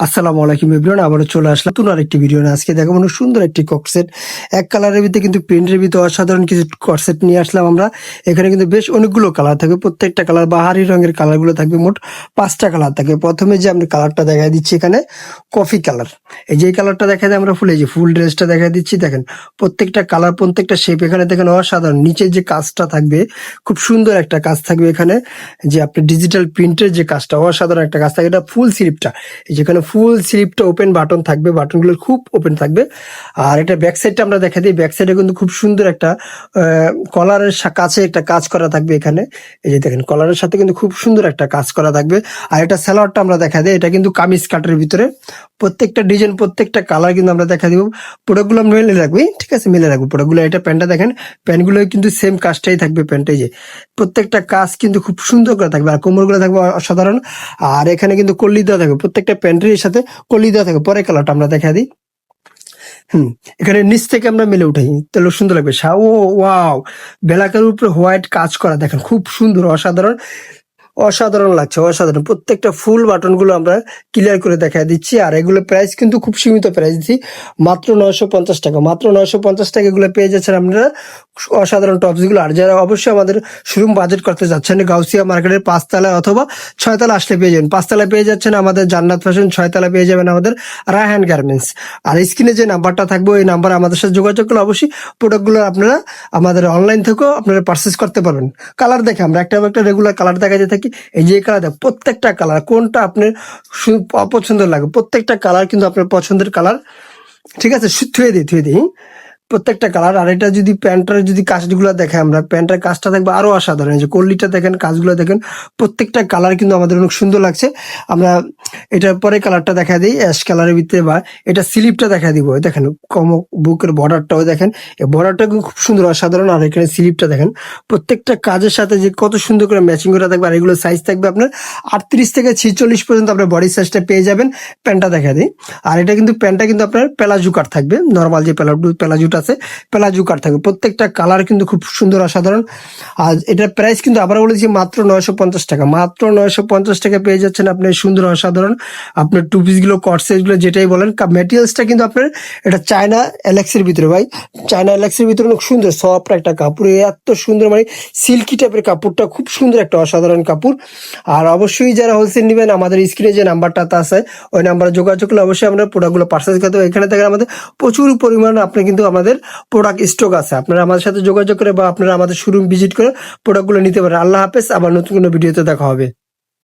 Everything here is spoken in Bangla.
আসসালামু আলাইকুম এভরিওয়ান, আবারও চলে আসলাম নতুন আরেকটি ভিডিও নিয়ে। আজকে দেখো মানে সুন্দর একটি ককসেট এক কালারের ভিতরে কিন্তু প্রিন্টের ভিতরে অসাধারণ কিছু ককসেট নিয়ে আসলাম আমরা। এখানে কিন্তু বেশ অনেকগুলো কালার থাকবে। প্রত্যেকটা কালার বাহারি রঙের কালারগুলো থাকবে, মোট পাঁচটা কালার থাকবে। প্রথমে যে আমি কালারটা দেখা দিচ্ছি এখানে কফি কালার এই যে কালারটা দেখা যায় আমরা ফুল যে ফুল ড্রেসটা দেখা দিচ্ছি, দেখেন। প্রত্যেকটা কালার প্রত্যেকটা শেপ এখানে দেখেন অসাধারণ। নিচের যে কাজটা থাকবে, খুব সুন্দর একটা কাজ থাকবে এখানে। যে আপনি ডিজিটাল প্রিন্টের যে কাজটা, অসাধারণ একটা কাজ থাকবে এটা ফুল স্লিপটা যেখানে ফুল স্লিপটা ওপেন বাটন থাকবে বাটনগুলো খুব ওপেন থাকবে। আর এটা ব্যাক সাইডটা আমরা দেখা দিই। ব্যাক সাইডে কিন্তু খুব সুন্দর একটা কলারের কাছে একটা কাজ করা থাকবে এখানে। এই যে দেখেন কলারের সাথে কিন্তু খুব সুন্দর একটা কাজ করা থাকবে। আর এটা স্যালোয়ারটা আমরা দেখা দিই। এটা কিন্তু কামিজ কাটের ভিতরে। প্রত্যেকটা ডিজাইন প্রত্যেকটা কালার কিন্তু আমরা দেখা দিব। প্রোডাক্টগুলো আমরা মেলে রাখব। ঠিক আছে, মেলে রাখব প্রোডাক্টগুলো এটা প্যান্টটা দেখেন প্যান্টগুলো কিন্তু সেম কাজটাই থাকবে প্যান্টে যে, প্রত্যেকটা কাজ কিন্তু খুব সুন্দর করে থাকবে। আর কোমরগুলো থাকবে অসাধারণ। আর এখানে কিন্তু কল্লি দেওয়া থাকবে। প্রত্যেকটা প্যান্টের সাথে কলি দেওয়া থাকে। পরে কালারটা আমরা দেখা দিই। হুম, এখানে নিচ থেকে আমরা মেলে উঠাই। তাহলে সুন্দর লাগবে। ও ওয়াও, বেলাকার উপরে হোয়াইট কাজ করা। দেখেন, খুব সুন্দর, অসাধারণ। অসাধারণ লাগছে, অসাধারণ। প্রত্যেকটা ফুল বাটনগুলো আমরা ক্লিয়ার করে দেখা দিচ্ছি, আর এগুলো প্রাইস কিন্তু খুব সীমিত প্রাইস দিচ্ছি। মাত্র নয়শো পঞ্চাশ টাকা। মাত্র নয়শো পঞ্চাশ টাকা এগুলো পেয়ে যাচ্ছেন আপনারা অসাধারণ টপসগুলো আর যারা অবশ্যই আমাদের শোরুম বাজেট করতে যাচ্ছেন, গাউসিয়া মার্কেটের পাঁচতলা অথবা ছয়তলা আসলে পেয়ে যাবেন। পাঁচতলা পেয়ে যাচ্ছেন আমাদের জান্নাত ফ্যাশন ছয়তলা পেয়ে যাবেন আমাদের রায়হান গার্মেন্টস আর স্ক্রিনে যে নাম্বারটা থাকবে, ওই নাম্বার আমাদের সাথে যোগাযোগ করলে অবশ্যই প্রোডাক্টগুলো আপনারা আমাদের অনলাইন থেকেও আপনারা পারচেস করতে পারবেন। কালার দেখে আমরা একটা একটা রেগুলার কালার দেখাতে থাকি। এই যে কালার প্রত্যেকটা কালার, কোনটা আপনার অপছন্দ লাগে, প্রত্যেকটা কালার কিন্তু আপনার পছন্দের কালার, ঠিক আছে থুয়ে দিই থুয়ে দিই হুম? প্রত্যেকটা কালার আর এটা যদি প্যান্টার যদি কাজগুলো দেখে আমরা প্যান্টার কাজটা থাকবে আরও অসাধারণ। যে কল্লিটা দেখেন, কাজগুলো দেখেন, প্রত্যেকটা কালার কিন্তু আমাদের অনেক সুন্দর লাগছে। আমরা এটার পরে কালারটা দেখা দিই অ্যাশ কালারের ভিতরে বা এটা স্লিপটা দেখা দিব। দেখেন, কম বুকের বর্ডারটাও দেখেন, এই বর্ডারটা খুব সুন্দর, অসাধারণ, আর এখানে স্লিপটা দেখেন। প্রত্যেকটা কাজের সাথে যে কত সুন্দর করে ম্যাচিং করে থাকবে, আর এগুলো সাইজ থাকবে আপনার আটত্রিশ থেকে ছিচল্লিশ পর্যন্ত আপনার বডি সাইজটা পেয়ে যাবেন। প্যান্টটা দেখা দিই। আর এটা কিন্তু প্যান্টটা কিন্তু আপনার প্যালাজু কাট থাকবে। নর্মাল যে প্যালাজু প্যালাজুটা আছে প্যালাজু কাট থাকবে। প্রত্যেকটা কালার কিন্তু খুব সুন্দর, অসাধারণ। আর এটার প্রাইস কিন্তু আবার বলেছি, মাত্র নয়শো পঞ্চাশ টাকা। মাত্র নয়শো পঞ্চাশ টাকা পেয়ে যাচ্ছেন আপনি সুন্দর, অসাধারণ, আপনার টু পিসগুলো কটসেসগুলো যেটাই বলেন। মেটেরিয়ালসটা কিন্তু আপনার, এটা চায়না অ্যালেক্সের ভিতরে ভাই। চায়না অ্যালেক্সের ভিতরে অনেক সুন্দর সফট একটা কাপড়। এত সুন্দর মানে সিল্কি টাইপের কাপড়টা, খুব সুন্দর একটা অসাধারণ কাপড়। আর অবশ্যই যারা হোলসেল নেবেন, আমাদের স্ক্রিনে যে নাম্বারটা তা আছে, ওই নাম্বারে যোগাযোগ করলে অবশ্যই আমরা প্রোডাক্টগুলো পার্সেস করতে এখানে থেকে আমাদের প্রচুর পরিমাণ আপনি কিন্তু আমাদের প্রোডাক্ট স্টক আছে। আপনারা আমাদের সাথে যোগাযোগ করে বা আপনারা আমাদের শোরুম ভিজিট করে প্রোডাক্টগুলো নিতে পারেন। আল্লাহ হাফেজ, আবার নতুন কোনো ভিডিওতে দেখা হবে।